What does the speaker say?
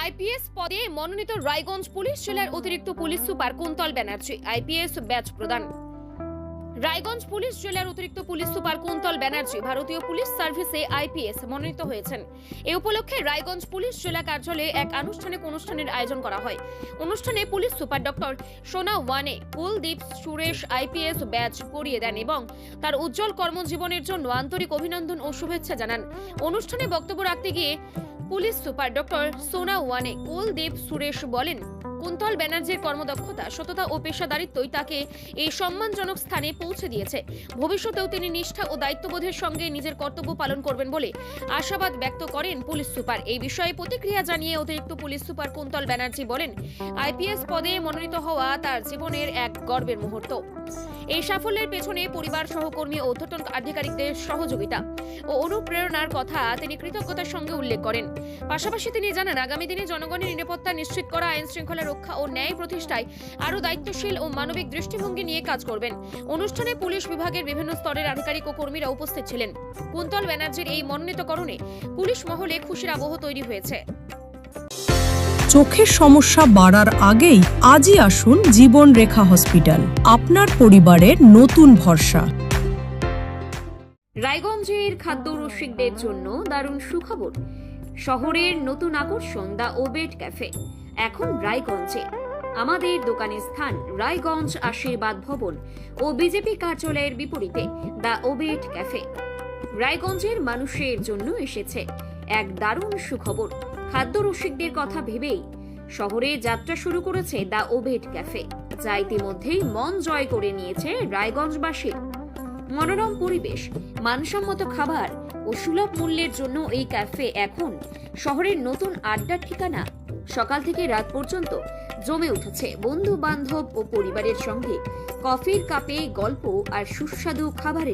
IPS পদে মনোনীত Raiganj police জেলার অতিরিক্ত police super Kuntal Banerjee. IPS batch প্রদান রায়গঞ্জ পুলিশ জেলার অতিরিক্ত পুলিশ সুপার কুন্তল ব্যানার্জি ভারতীয় পুলিশ সার্ভিসে আইপিএস মনোনীত হয়েছেন। এ উপলক্ষে রায়গঞ্জ পুলিশ জেলা কার্যালয়ে এক আনুষ্ঠানিক অনুষ্ঠানের আয়োজন করা হয়। অনুষ্ঠানে পুলিশ সুপার ডক্টর সোনা ওয়ানে কুলদীপ সুরেশ আইপিএস ব্যাচ পরিয়ে দেন এবং তার উজ্জ্বল কর্মজীবনের জন্য আন্তরিক অভিনন্দন ও শুভেচ্ছা জানান। অনুষ্ঠানে বক্তব্য রাখতে গিয়ে পুলিশ সুপার ডক্টর সোনা ওয়ানে কুলদীপ সুরেশ বলেন কুন্তল ব্যানার্জির কর্মদক্ষতা, সততা ও পেশাদারিত্বই তাকে এই সম্মানজনক স্থানে পৌঁছে দিয়েছে। ভবিষ্যতেও তিনি নিষ্ঠা ও দায়িত্ববোধের সঙ্গে নিজের কর্তব্য পালন করবেন বলে আশাবাদ ব্যক্ত করেন পুলিশ সুপার। এই বিষয়ে প্রতিক্রিয়া জানিয়ে অতিরিক্ত পুলিশ সুপার কুন্তল ব্যানার্জি বলেন, আইপিএস পদে মনোনীত হওয়া তার জীবনের এক গর্বের মুহূর্ত। এই সাফল্যের পেছনে পরিবার সহকর্মী ও ঊর্ধ্বতন আধিকারিকদের সহযোগিতা ও অনুপ্রেরণার কথা তিনি কৃতজ্ঞতার সঙ্গে উল্লেখ করেন। পাশাপাশি তিনি জানান, আগামী দিনে জনগণের নিরাপত্তা নিশ্চিত করা, আইন শৃঙ্খলা রক্ষা ও ন্যায় প্রতিষ্ঠায় আরও দায়িত্বশীল ও মানবিক দৃষ্টিভঙ্গি নিয়ে কাজ করবেন। অনুষ্ঠানে পুলিশ বিভাগের বিভিন্ন স্তরের আধিকারিক ও কর্মীরা উপস্থিত ছিলেন। কুন্তল ব্যানার্জির এই মনোনীতকরণে পুলিশ মহলে খুশির আবহ তৈরি হয়েছে। চোখের সমস্যা বাড়ার আগেই আজই আসুন জীবন রেখা হসপিটাল, আপনার পরিবারের নতুন ভরসা। রায়গঞ্জের খাদ্য রসিকদের জন্য দারুণ সুখবর। শহরের নতুন আকর্ষণ, দ্য ওবেট ক্যাফে, এখন রায়গঞ্জে। আমাদের দোকানের স্থান রায়গঞ্জ আশীর্বাদ ভবন ও বিজেপি কার্যালয়ের বিপরীতে, দ্য ওবেট ক্যাফে। রায়গঞ্জের মানুষের জন্য এসেছে এক দারুণ সুখবর। খাদ্য রসিকদের কথা ভেবেই শহরে যাত্রা শুরু করেছে দ্য ওবেট ক্যাফে, যা ইতিমধ্যেই মন জয় করে নিয়েছে রায়গঞ্জবাসীর মনোরম পরিবেশ, মানসম্মত খাবার ও সুলভ মূল্যের জন্য এই ক্যাফে এখন শহরের নতুন আড্ডার ঠিকানা। সকাল থেকে রাত পর্যন্ত জমে উঠেছে বন্ধু বান্ধব ও পরিবারের সঙ্গে কফির কাপে গল্প আর সুস্বাদু খাবারের